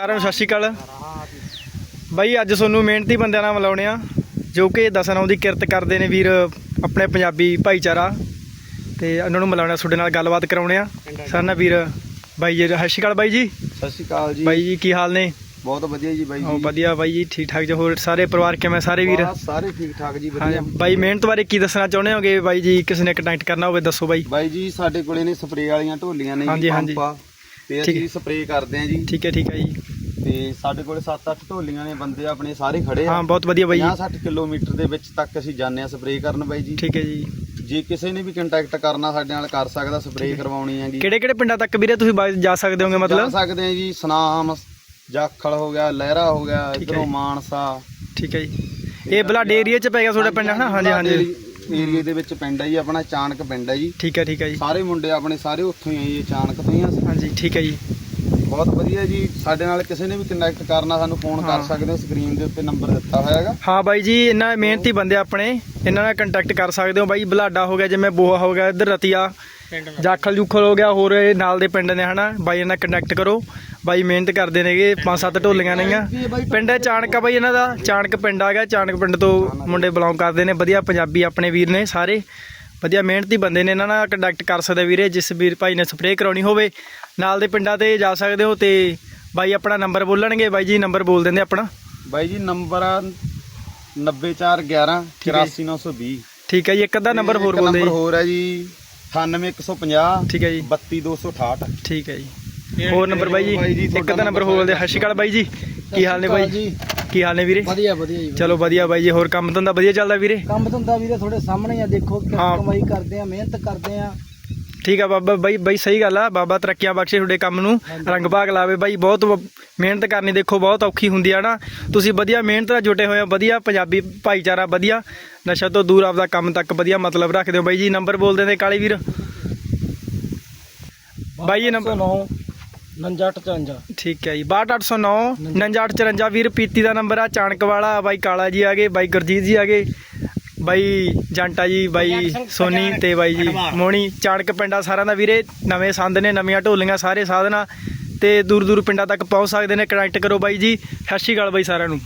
ਸਾਰਿਆਂ ਨੂੰ ਸਤਿ ਸ਼੍ਰੀ ਅਕਾਲ। ਬਾਈ ਅੱਜ ਤੁਹਾਨੂੰ ਮਿਹਨਤੀ ਬੰਦਿਆਂ ਨਾਲ ਮਿਲਾਉਣੇ ਆ ਜੋ ਕਿ ਦਸਨਾਉ ਦੀ ਕਿਰਤ ਕਰਦੇ ਨੇ ਵੀਰ ਆਪਣੇ ਪੰਜਾਬੀ ਭਾਈਚਾਰਾ। ਤੇ ਉਹਨਾਂ ਨੂੰ ਮਿਲਾਉਣਾ ਤੁਹਾਡੇ ਨਾਲ ਗੱਲਬਾਤ ਕਰਾਉਣੇ ਆ। ਸਾਡੇ ਨਾਲ ਵੀਰ ਬਾਈ ਜੀ ਸਤਿ ਸ਼੍ਰੀ ਅਕਾਲ ਬਾਈ ਜੀ। ਸਤਿ ਸ਼੍ਰੀ ਅਕਾਲ ਜੀ। ਬਾਈ ਜੀ ਕੀ ਹਾਲ ਨੇ? ਬਹੁਤ ਵਧੀਆ ਜੀ ਬਾਈ ਹੋ ਜੀ ਵਧੀਆ ਬਾਈ ਜੀ ਠੀਕ ਠਾਕ ਜੀ। ਹੋਰ ਸਾਰੇ ਪਰਿਵਾਰ ਕਿਵੇਂ ਸਾਰੇ ਵੀਰ? ਸਾਰੇ ਠੀਕ ਠਾਕ ਜੀ ਹਾਂ ਵਧੀਆ ਬਾਈ ਮਿਹਨਤ ਬਾਰੇ ਕੀ ਦੱਸਣਾ ਚਾਹੁੰਦੇ ਹੋਗੇ? ਬਾਈ ਜੀ ਕਿਸੇ ਨੇ ਕੰਟੈਕਟ ਕਰਨਾ ਹੋਵੇ ਦੱਸੋ ਬਾਈ। ਬਾਈ ਜੀ ਸਾਡੇ ਕੋਲੇ ਨੇ ਸਪਰੇਅ ਵਾਲੀਆਂ ਢੋਲੀਆਂ ਨੇ ਹਾਂਜੀ, ਹਾਂਜੀ। ਪੰਪ। ਤੇ ਠੀਕ ਅਸੀਂ ਸਪਰੇਅ ਕਰਦੇ ਆ ਜੀ। ਠੀਕ ਹੈ ਠੀਕ ਹੈ ਜੀ। ਤੇ ਸਾਡੇ ਕੋਲੇ 7-8 ਢੋਲੀਆਂ ਨੇ ਬੰਦੇ ਆਪਣੇ ਸਾਰੇ ਖੜੇ ਆ। ਹਾਂ ਬਹੁਤ ਵਧੀਆ ਬਾਈ ਜੀ। 50-60 ਕਿਲੋਮੀਟਰ ਦੇ ਵਿੱਚ ਤੱਕ ਅਸੀਂ ਜਾਂਦੇ ਆ ਸਪਰੇਅ ਕਰਨ ਬਾਈ ਜੀ। ਠੀਕ ਹੈ ਜੀ। ਜੇ ਕਿਸੇ ਨੇ ਵੀ ਕੰਟੈਕਟ ਕਰਨਾ ਸਾਡੇ ਨਾਲ ਕਰ ਸਕਦਾ ਸਪਰੇਅ ਕਰਵਾਉਣੀ ਹੈਗੀ। ਕਿਹੜੇ ਕਿਹੜੇ ਪਿੰਡਾਂ ਤੱਕ ਵੀਰੇ ਤੁਸੀਂ ਬਾਈ ਜਾ ਸਕਦੇ ਹੋਗੇ ਜਾ ਮਤਲਬ? ਸਕਦੇ ਆ ਜੀ ਸਨਾਮ ਜਾਖਲ ਹੋ ਗਿਆ ਲਹਿਰਾ ਹੋ ਗਿਆ ਠੀਕ ਹੈ ਇਧਰੋਂ ਜੀ। ਮਾਨਸਾ। ਠੀਕ ਹੈ ਜੀ। ਇਹ ਬਲਾਡੇ ਏਰੀਆ ਚ ਪੈ ਗਿਆ ਤੁਹਾਡਾ ਪਿੰਡ ਹਨਾ? ਹਾਂਜੀ ਹਾਂਜੀ ਏਰੀਏ ਦੇ ਵਿੱਚ ਪਿੰਡ ਹੈ ਜੀ ਆਪਣਾ ਚਾਣਕ ਪਿੰਡ ਹੈ ਜੀ। ਠੀਕ ਹੈ ਠੀਕ ਹੈ ਜੀ। ਸਾਰੇ ਮੁੰਡੇ ਆਪਣੇ ਸਾਰੇ ਉੱਥੋਂ ਹੀ ਆਏ ਜੀ ਚਾਣਕ ਤੋਂ ਹੀ ਆ ਹਾਂਜੀ ਠੀਕ ਹੈ ਜੀ। ਬਹੁਤ ਵਧੀਆ ਜੀ ਸਾਡੇ ਨਾਲ ਕਿਸੇ ਨੇ ਵੀ ਕਨੈਕਟ ਕਰਨਾ ਸਾਨੂੰ ਫੋਨ ਕਰ। ਸਕਦੇ ਹੋ ਸਕਰੀਨ ਦੇ ਉੱਤੇ ਨੰਬਰ ਦਿੱਤਾ ਹੋਇਆ ਹੈਗਾ। ਹਾਂ ਬਾਈ ਜੀ ਇਹਨਾਂ ਮਿਹਨਤੀ ਬੰਦੇ ਆਪਣੇ ਇਹਨਾਂ ਨਾਲ ਕੰਟੈਕਟ ਕਰ ਸਕਦੇ ਹੋ ਬਾਈ। ਬਲਾਡਾ ਹੋ ਗਿਆ ਜਿਵੇਂ ਬੋਹਾ ਹੋ ਗਿਆ ਇੱਧਰ ਰਤੀਆ ਜਾਖਲ ਜੂਖਲ ਹੋ ਗਿਆ ਹੋਰ ਇਹ ਨਾਲ ਦੇ ਪਿੰਡ ਨੇ ਹਨਾ। ਬਾਈ ਇਹਨਾਂ ਨਾਲ ਕੰਟੈਕਟ ਕਰੋ। ਬਾਈ ਮਿਹਨਤ ਕਰਦੇ ਨੇਗੇ ਪੰਜ ਸੱਤ ਢੋਲੀਆਂ ਨੇਗੀਆਂ। ਪਿੰਡ ਹੈ ਚਾਣਕ ਬਾਈ ਇਹਨਾਂ ਦਾ ਚਾਣਕ ਪਿੰਡ ਆ ਗਿਆ ਚਾਣਕ ਪਿੰਡ ਤੋਂ ਮੁੰਡੇ ਬਿਲੋਂਗ ਕਰਦੇ ਨੇ ਵਧੀਆ ਪੰਜਾਬੀ ਆਪਣੇ ਵੀਰ ਨੇ ਸਾਰੇ। ਵਧੀਆ ਮਿਹਨਤੀ ਬੰਦੇ ਨੇ ਇਹਨਾਂ ਨਾਲ ਕੰਟੈਕਟ ਕਰ ਸਕਦੇ ਵੀਰੇ ਜਿਸ ਵੀਰ ਭਾਈ ਨੇ ਸਪਰੇਅ ਕਰਾਉਣੀ ਹੋਵੇ। ਨਾਲ ਦੇ ਪਿੰਡਾਂ ਤੇ ਜਾ ਸਕਦੇ ਹੋ ਤੇ ਬਾਈ ਆਪਣਾ ਨੰਬਰ ਬੋਲਣਗੇ। ਬਾਈ ਜੀ ਨੰਬਰ ਬੋਲ ਦਿੰਦੇ ਆਪਣਾ। ਬਾਈ ਜੀ ਨੰਬਰ ਆ 9411 ਠੀਕ ਹੈ 84920 ਠੀਕ ਹੈ ਜੀ ਇੱਕ ਅੱਧਾ ਨੰਬਰ ਹੋਰ ਬੋਲਦੇ ਨੰਬਰ ਹੋਰ ਹੈ ਜੀ 98150 ਠੀਕ ਹੈ ਜੀ। 32268 ਠੀਕ ਹੈ ਜੀ। ਹੋਰ ਨੰਬਰ ਬਾਈ ਜੀ? ਜੀ, ਇੱਕ ਅੱਧਾ ਨੰਬਰ ਹੋਰ ਬੋਲਦੇ ਸਤਿ ਸ਼੍ਰੀ ਅਕਾਲ ਬਾਈ ਜੀ। ਕੀ ਹਾਲ ਨੇ ਬਾਈ? ਕੀ ਹਾਲ ਨੇ ਵੀਰੇ? ਵਧੀਆ ਵਧੀਆ ਜੀ ਚਲੋ ਵਧੀਆ। ਬਾਈ ਜੀ ਹੋਰ ਕੰਮ ਧੰਦਾ ਵਧੀਆ ਚੱਲਦਾ ਵੀਰੇ? ਕੰਮ ਧੰਦਾ ਵੀਰੇ ਤੁਹਾਡੇ ਸਾਹਮਣੇ ਆ ਦੇਖੋ ਕਿੰਨੀ। ਕਮਾਈ ਕਰਦੇ ਆ ਮਿਹਨਤ ਕਰਦੇ ਆ। ਠੀਕ ਆ ਬਾਬਾ ਬਾਈ ਬਾਈ ਸਹੀ ਗੱਲ ਆ ਬਾਬਾ ਤਰੱਕੀਆਂ ਬਖਸ਼ੇ ਤੁਹਾਡੇ ਕੰਮ ਨੂੰ ਰੰਗ ਭਾਗ ਲਾਵੇ। ਬਾਈ ਬਹੁਤ ਮਿਹਨਤ ਕਰਨੀ ਦੇਖੋ ਬਹੁਤ ਔਖੀ ਹੁੰਦੀ ਆ ਨਾ। ਤੁਸੀਂ ਵਧੀਆ ਮਿਹਨਤ ਨਾਲ ਜੁਟੇ ਹੋਏ ਹੋ ਵਧੀਆ ਪੰਜਾਬੀ ਭਾਈਚਾਰਾ ਵਧੀਆ ਨਸ਼ਾ ਤੋਂ ਦੂਰ ਆਪਦਾ ਕੰਮ ਤੱਕ ਵਧੀਆ ਮਤਲਬ ਰੱਖਦੇ ਹੋ। ਬਾਈ ਜੀ ਨੰਬਰ ਬੋਲ ਦਿੰਦੇ ਕਾਲੇ ਵੀਰ। ਬਾਈ ਇਹ ਨੰਬਰ 9 5954 ਠੀਕ ਹੈ ਜੀ 62809 5954 ਵੀਰ ਪੀਤੀ ਦਾ ਨੰਬਰ ਆ, ਚਾਣਕ ਵਾਲਾ, ਬਾਈ ਕਾਲਾ ਜੀ ਆ ਗਏ, ਬਾਈ ਗੁਰਜੀਤ ਜੀ ਆ ਗਏ, ਬਾਈ ਜੰਟਾ ਜੀ, ਬਾਈ ਸੋਨੀ ਤੇ ਬਾਈ ਜੀ ਮੋਣੀ, ਚਾਣਕ ਪਿੰਡਾ ਸਾਰਿਆਂ ਦਾ ਵੀਰੇ, ਨਵੇਂ ਸੰਦ ਨੇ, ਨਵੀਆਂ ਢੋਲੀਆਂ, ਸਾਰੇ ਸਾਧਨਾ ਤੇ ਦੂਰ ਦੂਰ ਪਿੰਡਾਂ ਤੱਕ ਪਹੁੰਚ ਸਕਦੇ ਨੇ ਕਨੈਕਟ ਕਰੋ ਬਾਈ ਜੀ, ਸਤਿ ਸ਼੍ਰੀ ਅਕਾਲ ਬਾਈ ਸਾਰਿਆਂ ਨੂੰ।